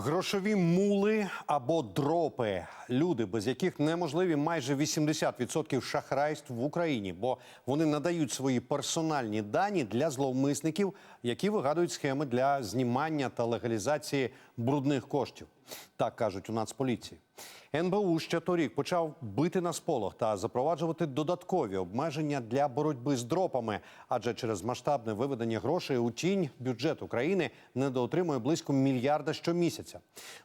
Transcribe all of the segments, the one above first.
Грошові мули або дропи люди, без яких неможливі майже 80% шахрайств в Україні, бо вони надають свої персональні дані для зловмисників, які вигадують схеми для знімання та легалізації брудних коштів. Так кажуть у Нацполіції. НБУ ще торік почав бити на сполох та запроваджувати додаткові обмеження для боротьби з дропами, адже через масштабне виведення грошей у тінь бюджет України недоотримує близько мільярда щомісяця.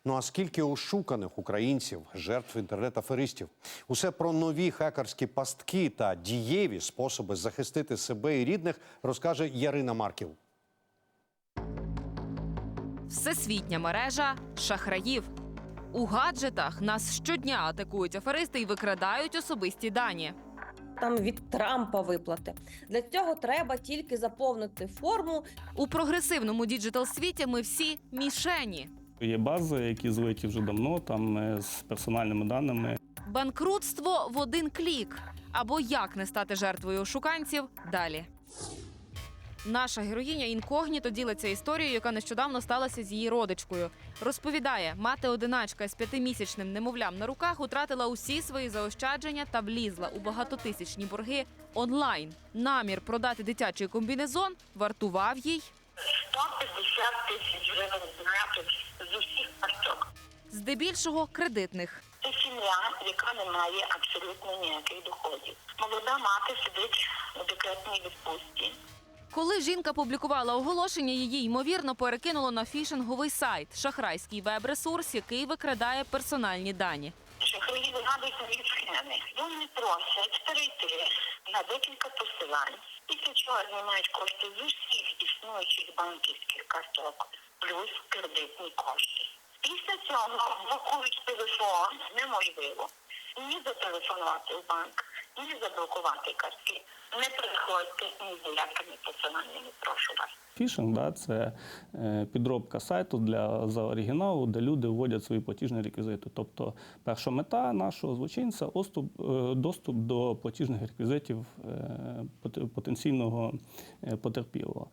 Ну а скільки ошуканих українців, жертв інтернет-аферистів? Усе про нові хакерські пастки та дієві способи захистити себе і рідних розкаже Ярина Марків. Всесвітня мережа шахраїв. У гаджетах нас щодня атакують аферисти і викрадають особисті дані. там від Трампа виплати. Для цього треба тільки заповнити форму. У прогресивному діджитал світі ми всі мішені. Є бази, які злиті вже давно, там е, з персональними даними. Банкрутство в один клік. Або як не стати жертвою ошуканців далі. Наша героїня інкогніто ділиться історією, яка нещодавно сталася з її родичкою. Розповідає, мати одиначка з п'ятимісячним немовлям на руках утратила усі свої заощадження та влізла у багатотисячні борги онлайн. Намір продати дитячий комбінезон вартував їй 150 тисяч гривень з усіх карток. здебільшого кредитних. Це сім'я, яка не має абсолютно ніяких доходів. Молода мати сидить у декретній відпустці. Коли жінка публікувала оголошення, її ймовірно перекинуло на фішинговий сайт, шахрайський веб-ресурс, який викрадає персональні дані. Шахраї вигадують схеми. Вони просять перейти на декілька посилань, після чого знімають кошти з усіх існуючих банківських карток, плюс кредитні кошти. Після цього блокують телефон неможливо ні зателефонувати в банк, ні заблокувати картки. Не приходьте ні з ніякими посиланнями, прошу вас. Фішинг да, це е, підробка сайту для за оригіналу, де люди вводять свої платіжні реквізити. Тобто, перша мета нашого злочинця доступ, е, доступ до платіжних реквізитів е, потенційного потерпілого.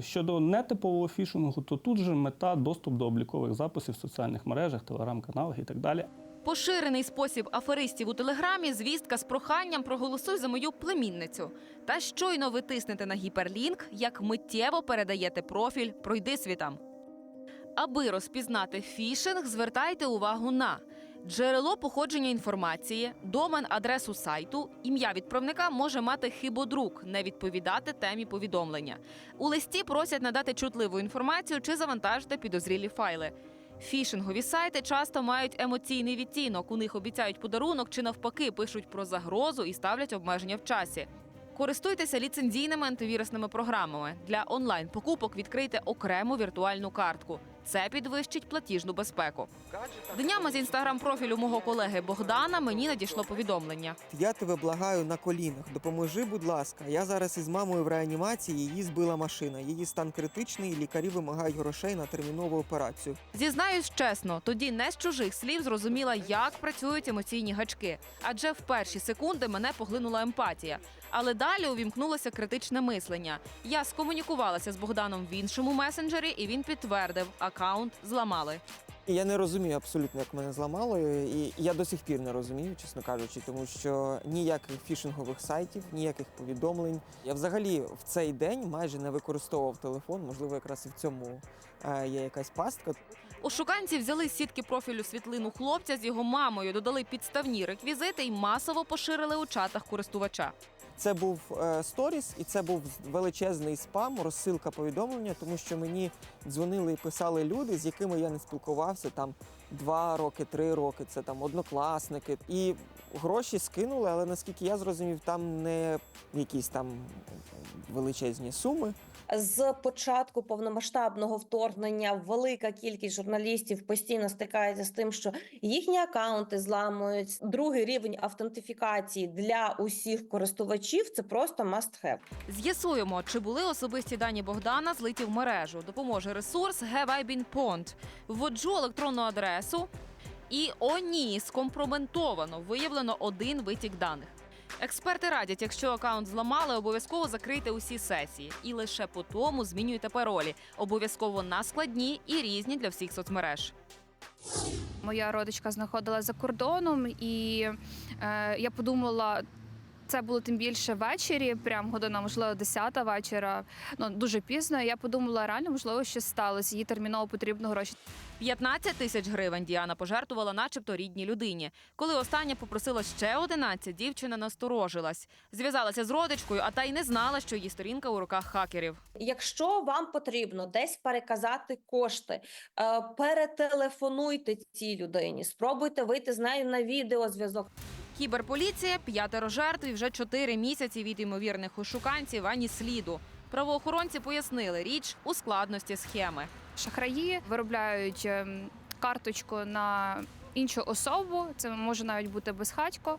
Щодо нетипового фішингу, то тут же мета доступ до облікових записів в соціальних мережах, телеграм-каналах і так далі. Поширений спосіб аферистів у телеграмі звістка з проханням проголосуй за мою племінницю. Та щойно ви тиснете на гіперлінк, як миттєво передаєте профіль Пройди світам. Аби розпізнати фішинг, звертайте увагу на джерело походження інформації, домен адресу сайту, ім'я відправника може мати хибодрук, не відповідати темі повідомлення. У листі просять надати чутливу інформацію чи завантажити підозрілі файли. Фішингові сайти часто мають емоційний відтінок. У них обіцяють подарунок чи навпаки пишуть про загрозу і ставлять обмеження в часі. Користуйтеся ліцензійними антивірусними програмами. Для онлайн-покупок відкрийте окрему віртуальну картку. Це підвищить платіжну безпеку. Днями з інстаграм-профілю мого колеги Богдана мені надійшло повідомлення. Я тебе благаю на колінах. Допоможи, будь ласка. Я зараз із мамою в реанімації. Її збила машина. Її стан критичний. Лікарі вимагають грошей на термінову операцію. Зізнаюсь чесно, тоді не з чужих слів зрозуміла, як працюють емоційні гачки. Адже в перші секунди мене поглинула емпатія. Але далі увімкнулося критичне мислення. Я скомунікувалася з Богданом в іншому месенджері, і він підтвердив, акаунт зламали. І я не розумію абсолютно, як мене зламало. І я до сих пір не розумію, чесно кажучи, тому що ніяких фішингових сайтів, ніяких повідомлень. Я взагалі в цей день майже не використовував телефон. Можливо, якраз і в цьому е, є якась пастка. Ошуканці взяли з сітки профілю світлину хлопця з його мамою, додали підставні реквізити і масово поширили у чатах користувача. Це був е, сторіс, і це був величезний спам, розсилка повідомлення, тому що мені дзвонили і писали люди, з якими я не спілкувався там два роки, три роки. Це там однокласники. І гроші скинули, але наскільки я зрозумів, там не якісь там величезні суми. З початку повномасштабного вторгнення велика кількість журналістів постійно стикається з тим, що їхні акаунти зламують. Другий рівень автентифікації для усіх користувачів це просто must have. З'ясуємо, чи були особисті дані Богдана злиті в мережу. Допоможе ресурс Have I Been Pwned. Вводжу електронну адресу. І о ні, скомпроментовано виявлено один витік даних. Експерти радять, якщо акаунт зламали, обов'язково закрийте усі сесії і лише по тому змінюйте паролі. Обов'язково на складні і різні для всіх соцмереж. Моя родичка знаходилася за кордоном, і е, я подумала. Це було тим більше ввечері, прям година, можливо, 10 вечора. Ну дуже пізно. Я подумала, реально можливо, щось сталося. Їй терміново потрібно гроші. 15 тисяч гривень Діана пожертвувала, начебто, рідній людині. Коли остання попросила ще 11, дівчина насторожилась. Зв'язалася з родичкою, а та й не знала, що її сторінка у руках хакерів. Якщо вам потрібно десь переказати кошти, е, перетелефонуйте цій людині, спробуйте вийти з нею на відеозв'язок. Кіберполіція п'ятеро жертв і вже чотири місяці від ймовірних ошуканців ані сліду. Правоохоронці пояснили річ у складності схеми. Шахраї виробляють ем, карточку на іншу особу. Це може навіть бути безхатько.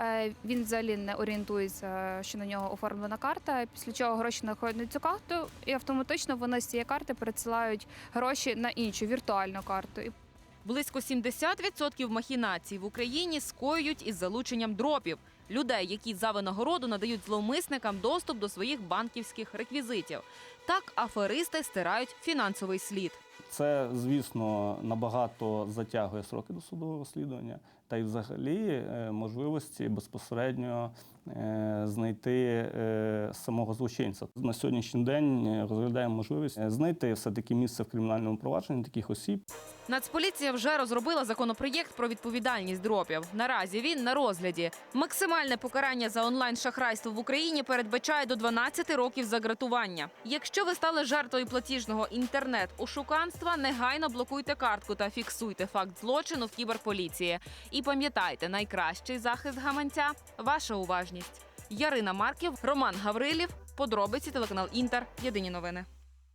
Е, Він взагалі не орієнтується, що на нього оформлена карта. Після чого гроші находять на цю карту, і автоматично вони з цієї карти пересилають гроші на іншу віртуальну карту. Близько 70% махінацій в Україні скоюють із залученням дропів людей, які за винагороду надають зловмисникам доступ до своїх банківських реквізитів. Так аферисти стирають фінансовий слід. Це, звісно, набагато затягує сроки досудового розслідування та й взагалі е, можливості безпосередньо знайти е, самого злочинця. На сьогоднішній день е, розглядаємо можливість е, знайти все-таки місце в кримінальному провадженні таких осіб, Нацполіція вже розробила законопроєкт про відповідальність дропів. Наразі він на розгляді. Максимальне покарання за онлайн шахрайство в Україні передбачає до 12 років загратування. Якщо ви стали жертвою платіжного інтернет-ошуканства, негайно блокуйте картку та фіксуйте факт злочину в кіберполіції. І пам'ятайте, найкращий захист гаманця ваша уважність. Ярина Марків, Роман Гаврилів. Подробиці телеканал Інтер. Єдині новини.